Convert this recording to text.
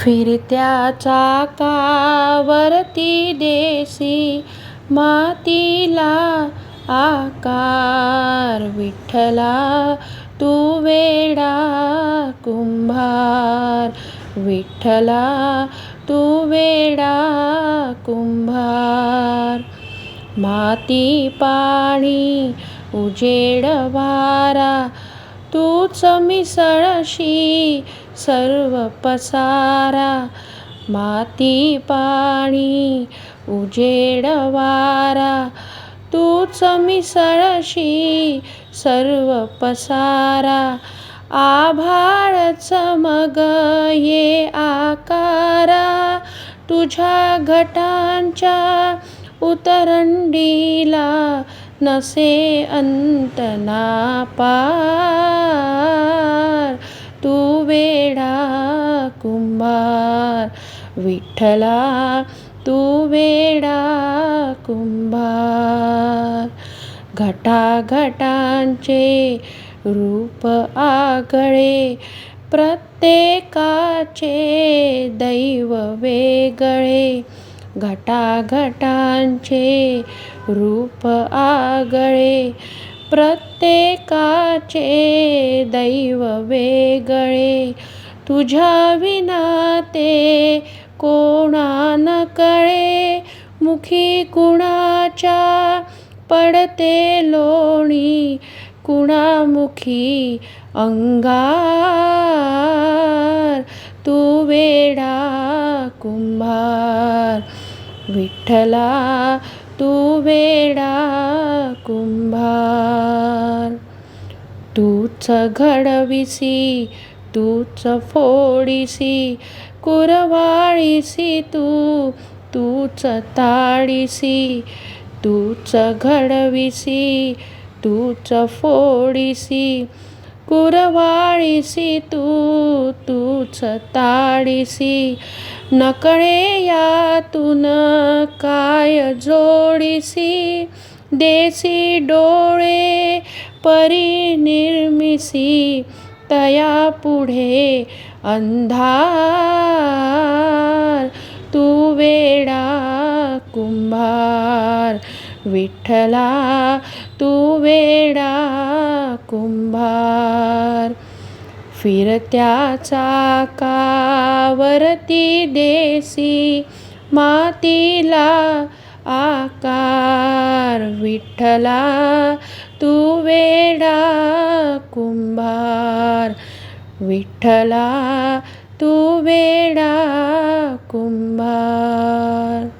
फिरत्या चाकावरती देसी मातीला आकार विठ्ठला तू वेडा कुंभार. विठ्ठला तू वेडा कुंभार. माती पाणी उजेड वारा तूच मिसळशी सर्व पसारा माती पाणी उजेड वारा. तूच मिसळशी सर्व पसारा आभाळच मग ये आकारा. तुझ्या घटांच्या उतरंडीला नसे अंत ना पार वेडा कुंभार विठ्ठला तू वेडा कुंभार. घटाघटांचे रूप आगळे प्रत्येकाचे दैव वेगळे. घटाघटांचे रूप आगळे प्रत्येकाचे दैव वेगळे. तुझ्या विना ते कोणा न कळे? मुखी कुणाच्या पडते लोणी? कुणामुखी अंगार? तू वेडा कुंभ विठ्ठला तू वेडा कुंभार. तूच घडविसी तूच फोडीसी कुरवाळीसी तू तूच ताडीसी तूच घडविसी तूच फोडीसी. कुरवाळीसी तू तूच ताडीसी. नकळे यातून काय जोडीसी? देसी डोळे परिनिर्मिसी तया पुढे अंधार. तू वेडा कुंभार विठ्ठला तू वेडा कुंभार. फिरत्या चाकावरती देसी मातीला आकार विठ्ठला तू वेडा कुंभार. विठ्ठला तू वेडा कुंभार.